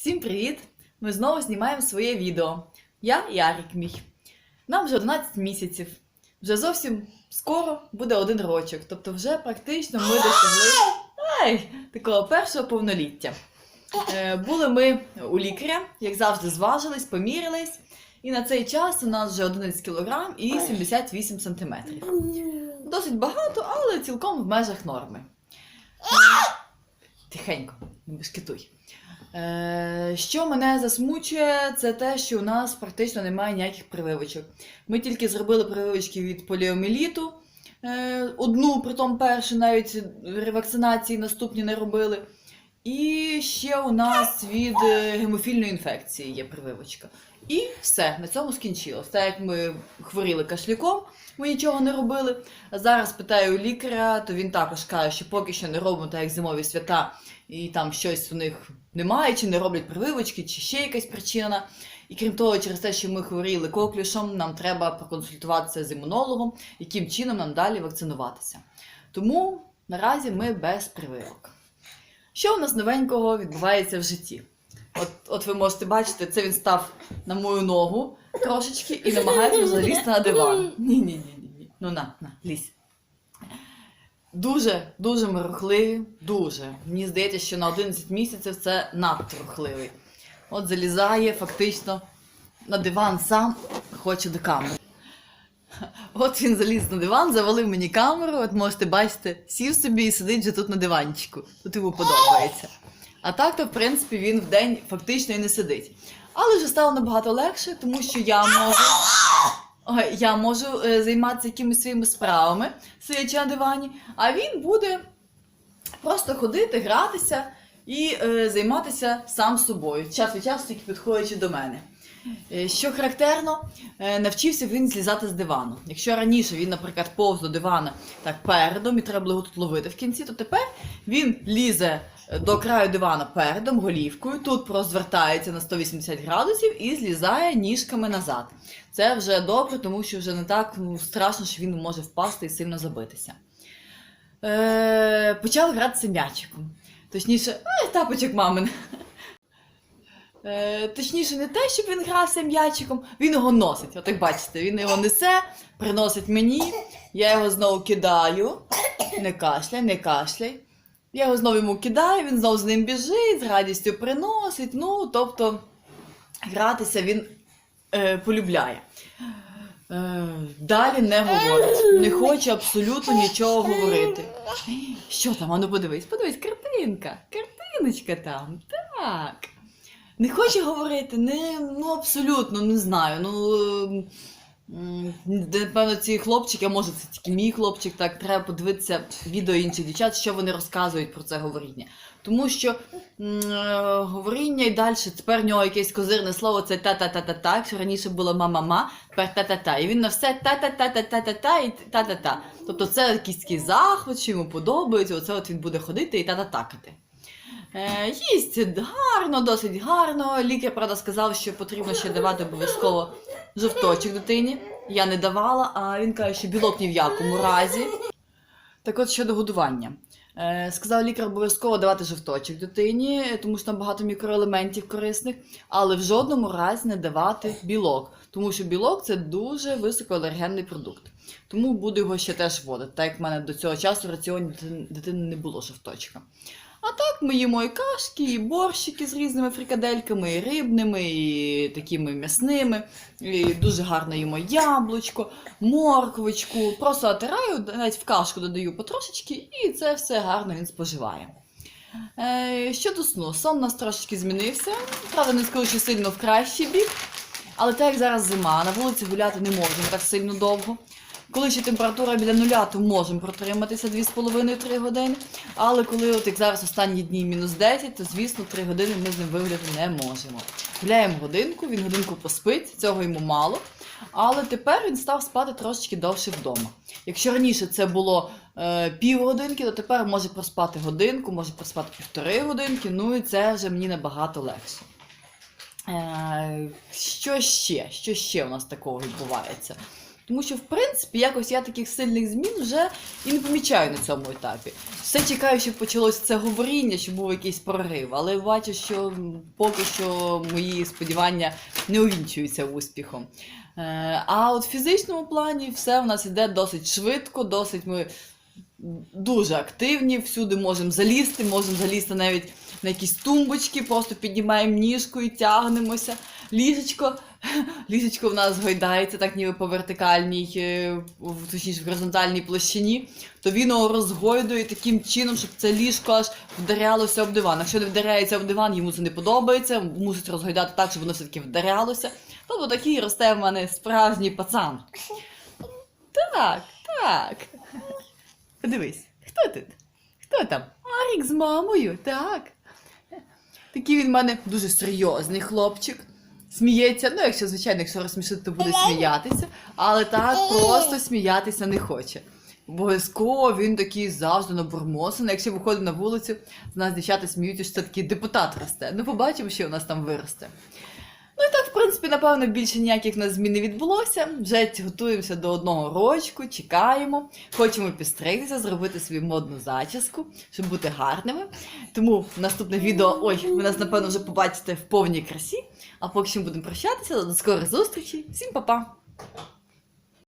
Всім привіт! Ми знову знімаємо своє відео. Я Ярик мій. Нам вже 11 місяців. Вже зовсім скоро буде один рочок. Тобто вже практично ми досягли ай, такого першого повноліття. Е, були ми у лікаря, як завжди, зважились, помірялись. І на цей час у нас вже 11 кг і 78 см. Досить багато, але цілком в межах норми. Тихенько, не бешкетуй. Е, що мене засмучує, це те, що у нас практично немає ніяких прививочок. Ми тільки зробили прививочки від поліоміліту. Е, одну, притом першу, навіть ревакцинації наступні не робили. І ще у нас від е, гемофільної інфекції є прививочка. І все, на цьому скінчилось. Так як ми хворіли кашляком, ми нічого не робили. Зараз питаю лікаря, то він також каже, що поки що не робимо так, як зимові свята, і там щось у них немає, чи не роблять прививочки, чи ще якась причина. І крім того, через те, що ми хворіли коклюшом, нам треба проконсультуватися з імунологом, яким чином нам далі вакцинуватися. Тому наразі ми без прививок. Що у нас новенького відбувається в житті? От, от ви можете бачити, це він став на мою ногу трошечки і намагається залізти на диван. Ні, ні, ні, ні, ні. Ну на, на, лізь. Дуже, дуже ми рухливі, дуже. Мені здається, що на 11 місяців це надто рухливий. От залізає фактично на диван сам, хоче до камери. От він заліз на диван, завалив мені камеру, от можете бачити, сів собі і сидить вже тут на диванчику. Тут йому подобається. А так, то, в принципі, він в день фактично і не сидить. Але вже стало набагато легше, тому що я можу. Я можу е, займатися якимись своїми справами, сидячи на дивані, а він буде просто ходити, гратися і е, займатися сам собою, час від часу тільки підходячи до мене. Е, Що характерно, е, навчився він злізати з дивану. Якщо раніше він, наприклад, повз до дивана так передом і треба було його тут ловити в кінці, то тепер він лізе е, до краю дивана передом, голівкою, тут розвертається на 180 градусів і злізає ніжками назад. Це вже добре, тому що вже не так ну, страшно, що він може впасти і сильно забитися. Е, почав гратися м'ячиком. Точніше, ай, тапочок мамин. Е, точніше, не те, щоб він грався м'ячиком, він його носить. От як бачите, він його несе, приносить мені, я його знову кидаю. Не кашляй, не кашляй. Я його знову йому кидаю, він знову з ним біжить, з радістю приносить. Ну, тобто, гратися він е, полюбляє. Е, далі не говорить. Не хоче абсолютно нічого говорити. Що там? Ану подивись, подивись, картинка, картиночка там. Так. Не хоче говорити, не, ну абсолютно не знаю. Ну, напевно, ці хлопчики, а може це тільки мій хлопчик, так треба подивитися відео інших дівчат, що вони розказують про це говоріння. Тому що е, говоріння і далі, тепер в нього якесь козирне слово це та-та-та-та-та. Якщо раніше було ма-ма-ма, тепер та-та-та. І він на все та-та-та-та-та-та-та і та-та-та. Тобто це якийсь такий захват, що йому подобається, оце от він буде ходити і та-та-такати. Е, їсть гарно, досить гарно. Лікар, правда, сказав, що потрібно ще давати обов'язково жовточок дитині. Я не давала, а він каже, що білок ні в якому разі. Так от щодо годування. Е, сказав лікар обов'язково давати жовточок дитині, тому що там багато мікроелементів корисних, але в жодному разі не давати білок, тому що білок це дуже високоалергенний продукт. Тому буду його ще теж вводити, так як в мене до цього часу в раціоні дитини- не було жовточка. А так ми їмо і кашки, і борщики з різними фрикадельками, і рибними, і такими м'ясними. І дуже гарно їмо яблучко, морквочку. Просто отираю, навіть в кашку додаю потрошечки, і це все гарно він споживає. Е, щодо сну, сон у нас трошечки змінився. Правда, не скажу, що сильно в кращий бік. Але так як зараз зима, на вулиці гуляти не можемо так сильно довго. Коли ще температура біля нуля, то можемо протриматися 2,5-3 години. Але коли, от як зараз останні дні мінус 10, то звісно 3 години ми з ним вигуляти не можемо. Гуляємо годинку, він годинку поспить, цього йому мало. Але тепер він став спати трошечки довше вдома. Якщо раніше це було е, півгодинки, то тепер може проспати годинку, може проспати півтори годинки, ну і це вже мені набагато легше. Е, що ще? Що ще у нас такого відбувається? Тому що, в принципі, якось я таких сильних змін вже і не помічаю на цьому етапі. Все чекаю, щоб почалось це говоріння, щоб був якийсь прорив. Але бачу, що поки що мої сподівання не увінчуються успіхом. Е, А от в фізичному плані все в нас іде досить швидко, досить ми дуже активні, всюди можемо залізти, можемо залізти навіть на якісь тумбочки, просто піднімаємо ніжку і тягнемося. Ліжечко, ліжечко в нас гойдається, так ніби по вертикальній, е, точніше в горизонтальній площині, то він його розгойдує таким чином, щоб це ліжко аж вдарялося об диван. Якщо не вдаряється об диван, йому це не подобається, мусить розгойдати так, щоб воно все-таки вдарялося. Тобто такий росте в мене справжній пацан. Так, так. Подивись, хто тут? Хто там? Арік з мамою, так. Такий він в мене дуже серйозний хлопчик. Сміється, ну, якщо, звичайно, якщо розсмішити, то буде сміятися, але так просто сміятися не хоче. Обов'язково він такий завжди набурмосений. Якщо виходить на вулицю, з нас дівчата сміються, що це такий депутат росте. Ну, побачимо, що у нас там виросте. Так, в принципі, напевно, більше ніяких на змін не відбулося. Вже готуємося до одного рочку, чекаємо, хочемо підстригтися, зробити собі модну зачіску, щоб бути гарними. Тому наступне відео, ой, ви нас, напевно, вже побачите в повній красі. А поки що будемо прощатися, до скорих зустрічей. Всім па-па!